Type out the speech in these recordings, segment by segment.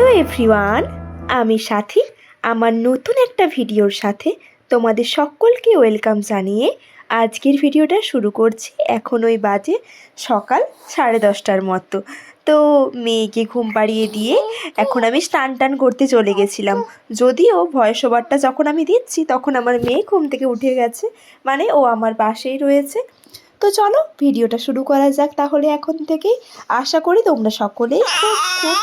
Hello everyone, আমি সাথী। আমার নতুন একটা ভিডিওর সাথে তোমাদের সকলকে ওয়েলকাম জানিয়ে আজকের ভিডিওটা শুরু করছি। এখন ওই বাজে সকাল সাড়ে দশটার মতো। তো মেয়েকে ঘুম পাড়িয়ে দিয়ে এখন আমি স্নান টান করতে চলে গেছিলাম। যদিও ভয়েস ওভারটা যখন আমি দিচ্ছি, তখন আমার মেয়ে ঘুম থেকে উঠে গেছে। মানে ও আমার পাশেই রয়েছে। তো চলো ভিডিওটা শুরু করা যাক। তাহলে এখন থেকেই আশা করি তোমরা সকলেই খুব খুব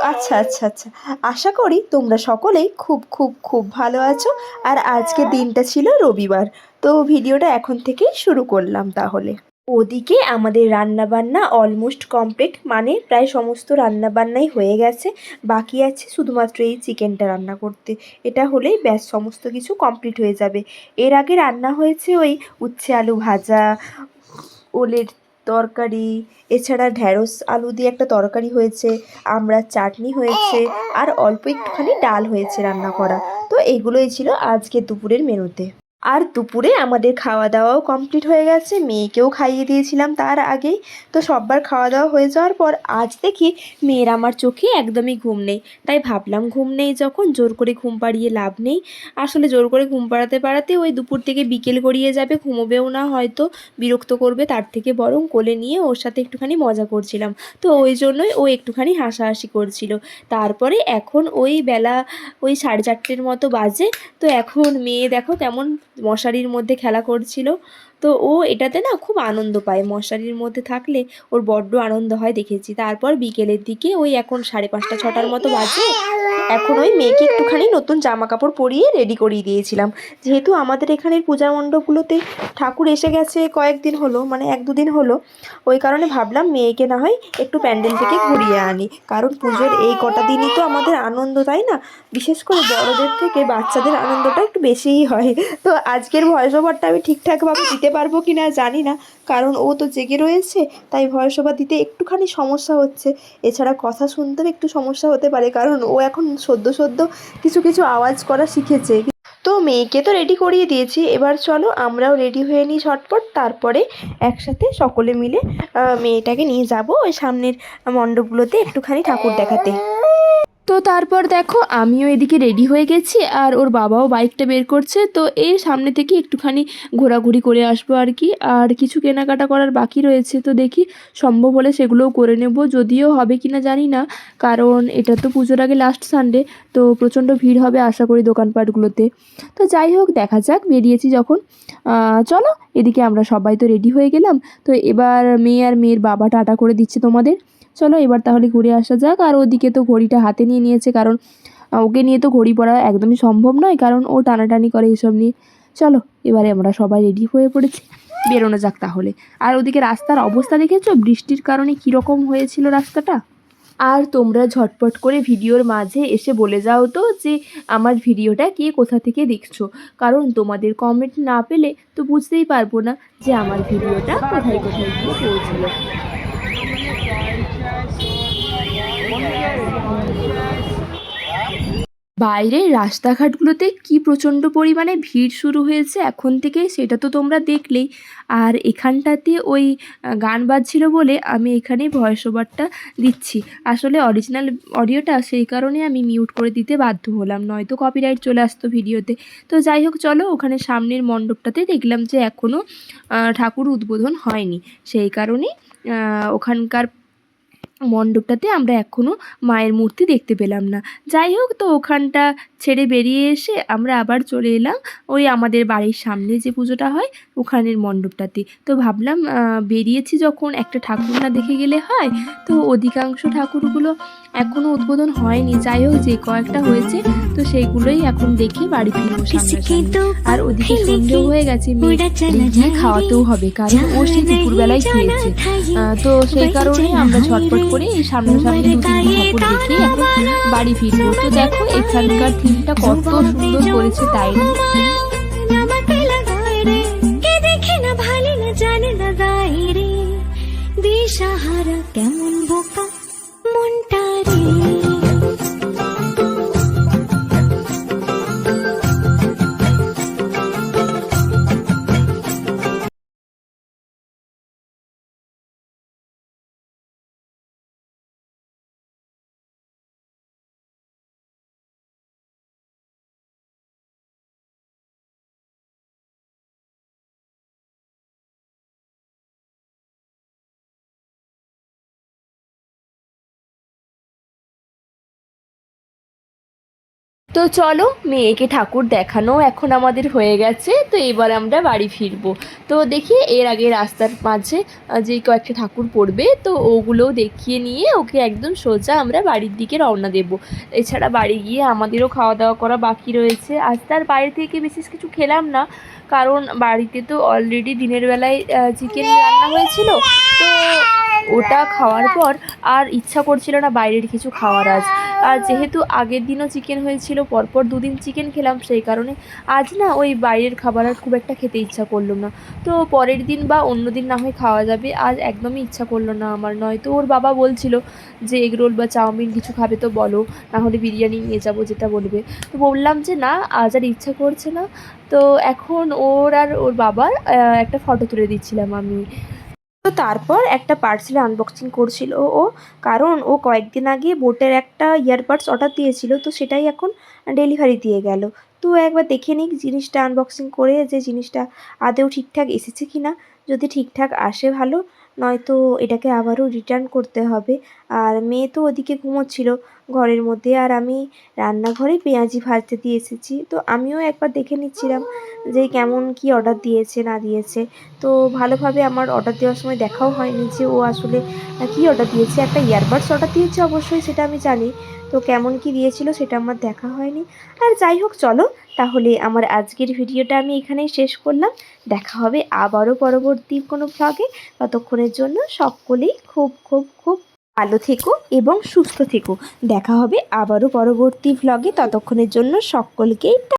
আচ্ছা আচ্ছা আচ্ছা। আশা করি তোমরা সকলেই খুব খুব খুব ভালো আছো। আর আজকে দিনটা ছিল রবিবার। তো ভিডিওটা এখন থেকেই শুরু করলাম তাহলে। ওদিকে আমাদের রান্না বান্না অলমোস্ট কমপ্লিট মানে প্রায় সমস্ত রান্না বান্নাই হয়ে গেছে। বাকি আছে শুধুমাত্র এই চিকেনটা রান্না করতে। এটা হলেই ব্যাস, সমস্ত কিছু কমপ্লিট হয়ে যাবে। এর আগে রান্না হয়েছে ওই উচ্ছে আলু ভাজা, ওলের তরকারি, এছাড়া ঢ্যাঁড়স আলু দিয়ে একটা তরকারি হয়েছে, আমরা চাটনি হয়েছে, আর অল্প একটুখানি ডাল হয়েছে রান্না করা। তো এগুলোই ছিল আজকে দুপুরের মেনুতে। আর দুপুরে আমাদের খাওয়া দাওয়াও কমপ্লিট হয়ে গেছে। মেয়েকেও খাইয়ে দিয়েছিলাম তার আগেই। তো সববার খাওয়া দাওয়া হয়ে যাওয়ার পর আজ দেখি মেয়ের আমার চোখে একদমই ঘুম নেই। তাই ভাবলাম ঘুম নেই যখন, জোর করে ঘুম পাড়িয়ে লাভ নেই। আসলে জোর করে ঘুম পাড়াতে পাড়াতে ওই দুপুর থেকে বিকেল গড়িয়ে যাবে, ঘুমোবেও না হয়তো। বিরক্ত করবে তার থেকে বরং কোলে নিয়ে ওর সাথে একটুখানি মজা করছিলাম। তো ওই জন্যই ও একটুখানি হাসাহাসি করছিল। তারপরে এখন ওই বেলা ওই সাড়ে চারটের মতো বাজে। তো এখন মেয়ে দেখো কেমন মশারির মধ্যে খেলা করছিল। তো ও এটাতে না খুব আনন্দ পায়। মশারির মধ্যে থাকলে ওর বড্ড আনন্দ হয় দেখেছি। তারপর বিকেলের দিকে ওই এখন সাড়ে পাঁচটা, ছটার মতো বাজে। এখন ওই মেয়েকে একটুখানি নতুন জামা কাপড় পরিয়ে রেডি করিয়ে দিয়েছিলাম। যেহেতু আমাদের এখানের পূজা মণ্ডপগুলোতে ঠাকুর এসে গেছে কয়েকদিন হলো মানে এক দুদিন হলো, ওই কারণে ভাবলাম মেয়েকে না হয় একটু প্যান্ডেল থেকে ঘুরিয়ে আনি। কারণ পুজোর এই কটা দিনই তো আমাদের আনন্দ, তাই না? বিশেষ করে বড়দের থেকে বাচ্চাদের আনন্দটা একটু বেশিই হয়। তো আজকের ভয়েস ওভারটা আমি ঠিকঠাকভাবে দিতে পারব কি না জানি না, কারণ ও তো জেগে রয়েছে, তাই ভয়েস ওভার দিতে একটুখানি সমস্যা হচ্ছে। এছাড়া কথা শুনতেও একটু সমস্যা হতে পারে, কারণ ও এখন সদ্য সদ্য কিছু কিছু আওয়াজ করা শিখেছে। তো মেয়েকে তো রেডি করিয়ে দিয়েছি। এবার চলো আমরাও রেডি হয়ে নিই ঝটপট। তারপরে একসাথে সকলে মিলে মেয়েটাকে নিয়ে যাব ওই সামনের মণ্ডপগুলোতে একটুখানি ঠাকুর দেখাতে। তো তারপর দেখো, আমিও এদিকে রেডি হয়ে গেছি আর ওর বাবাও বাইকটা বের করছে, তো এই সামনে থেকে একটুখানি ঘোরাঘুরি করে আসব আর কি। আর কিছু কেনাকাটা করার বাকি রয়েছে, তো দেখি সম্ভব হলে সেগুলোও করে নেব। যদিও হবে কি না জানি না, কারণ এটা তো পুজোর আগে লাস্ট সানডে তো প্রচণ্ড ভিড় হবে আশা করি দোকানপাটগুলোতে। তো যাই হোক, দেখা যাক, বেরিয়েছি যখন। চলো, এদিকে আমরা সবাই তো রেডি হয়ে গেলাম। তো এবার মেয়ে আর মেয়ের বাবা টাটা করে দিচ্ছে তোমাদের। চলো এবার তাহলে ঘুরে আসা যাক। আর ওদিকে তো ঘড়িটা হাতে নিয়ে নিয়েছে, কারণ ওকে নিয়ে তো ঘড়ি পরা একদমই সম্ভব নয়, কারণ ও টানাটানি করে এসব নিয়ে। চলো, এবারে আমরা সবাই রেডি হয়ে পড়েছি। বেরোনো যাক তাহলে। আর ওদিকে রাস্তার অবস্থা দেখেছ? বৃষ্টির কারণে কীরকম হয়েছিল রাস্তাটা? আর তোমরা ঝটপট করে ভিডিওর মাঝে এসে বলে যাও তো যে, আমার ভিডিওটা কে কোথা থেকে দেখছ? কারণ তোমাদের কমেন্ট না পেলে তো বুঝতেই পারব না যে আমার ভিডিওটা কোথায় কোথায় গিয়ে পৌঁছলো। বাইরের রাস্তাঘাটগুলোতে কি প্রচণ্ড পরিমাণে ভিড় শুরু হয়েছে এখন থেকে সেটা তো তোমরা দেখলেই। আর এখানটাতে ওই গান বাজছিল বলে আমি এখানে ভয়েস ওভারটা দিচ্ছি। আসলে অরিজিনাল অডিওটা সেই কারণে আমি মিউট করে দিতে বাধ্য হলাম, নয়তো কপিরাইট চলে আসতো ভিডিওতে। তো যাই হোক, চলো ওখানে সামনের মণ্ডপটাতে দেখলাম যে এখনও ঠাকুর উদ্বোধন হয়নি। সেই কারণে ওখানকার মণ্ডপটাতে আমরা এখনও মায়ের মূর্তি দেখতে পেলাম না। যাই হোক, তো ওখানটা ছেড়ে বেরিয়ে এসে আমরা আবার চলে এলাম ওই আমাদের বাড়ির সামনে যে পুজোটা হয় ওখানের মণ্ডপটাতে। তো ভাবলাম বেরিয়েছি যখন একটা ঠাকুর না দেখে গেলে হয়, তো অধিকাংশ ঠাকুরগুলো এখনও উদ্বোধন হয়নি। যাই হোক যে কয়েকটা হয়েছে তো সেইগুলোই এখন দেখে বাড়ি ফিরবো। আর ওদিকে সন্ধেও হয়ে গেছে মেয়ে খাওয়াতেও হবে কারণ ও সেই দুপুরবেলায় খেয়েছে। তো সেই কারণে আমরা ঝটপট করে এই সামনাসামনি দু তিনটে ঠাকুর দেখে এখন বাড়ি ফিরবো। তো দেখো এখানকার থিমটা কত সুন্দর করেছে তাই কেমন বোকা তো চলো মেয়েকে ঠাকুর দেখানো এখন আমাদের হয়ে গেছে, তো এবার আমরা বাড়ি ফিরবো। তো দেখি এর আগে রাস্তার মাঝে যে কয়েকটা ঠাকুর পড়বে, তো ওগুলোও দেখিয়ে নিয়ে ওকে একদম সোজা আমরা বাড়ির দিকে রওনা দেব। এছাড়া বাড়ি গিয়ে আমাদেরও খাওয়া দাওয়া করা বাকি রয়েছে। আজ তার বাইরে থেকে বিশেষ কিছু খেলাম না, কারণ বাড়িতে তো অলরেডি দিনের বেলায় চিকেন রান্না হয়েছিল, তো ওটা খাওয়ার পর আর ইচ্ছা করছিল না বাইরের কিছু খাওয়ার আজ। আর যেহেতু আগের দিনও চিকেন হয়েছিল, পরপর দুদিন চিকেন খেলাম, সেই কারণে আজ না ওই বাইরের খাবার আর খুব একটা খেতে ইচ্ছা করল না। তো পরের দিন বা অন্য দিন না হয় খাওয়া যাবে, আজ একদমই ইচ্ছা করল না আমার। নয়তো ওর বাবা বলছিল যে এগরোল বা চাউমিন কিছু খাবে তো বলো, না হলে বিরিয়ানি নিয়ে যাব যেটা বলবে। তো বললাম যে, না, আজ আর ইচ্ছা করছে না। তো এখন ওর আর ওর বাবার একটা ফটো তুলে দিচ্ছিলাম আমি। তো তারপর একটা পার্সেল আনবক্সিং করছিল ও। কারণ ও কয়েকদিন আগে বোটের একটা ইয়ারবাডস অর্ডার দিয়েছিল, তো সেটাই এখন ডেলিভারি দিয়ে গেল। তো একবার দেখে নিক জিনিসটা আনবক্সিং করে যে জিনিসটা আদেও ঠিকঠাক এসেছে কি না যদি ঠিকঠাক আসে ভালো নয়তো এটাকে আবারও রিটার্ন করতে হবে। আর মেয়ে তো ওদিকে ঘুমোচ্ছিল ঘরের মধ্যে। আর আমি রান্নাঘরে পেঁয়াজি ভাজতে দিয়ে এসেছি। তো আমিও একবার দেখে নিচ্ছিলাম যে কেমন কি অর্ডার দিয়েছে, না দিয়েছে। তো ভালোভাবে আমার অর্ডার দেওয়ার সময় দেখাও হয়নি যে ও আসলে কী অর্ডার দিয়েছে। একটা ইয়ারবাডস অর্ডার দিয়েছে অবশ্যই, সেটা আমি জানি। তো কেমন কি দিয়েছিল সেটা আমার দেখা হয়নি। আর যাই হোক, চলো তাহলে আমার আজকের ভিডিওটা আমি এখানেই শেষ করলাম। দেখা হবে আবারও পরবর্তী কোনো ভ্লগে ততক্ষণের জন্য সকলেই খুব খুব খুব ভালো থেকো এবং সুস্থ থেকো। দেখা হবে আবারও পরবর্তী ভ্লগে ততক্ষণের জন্য সকলকেই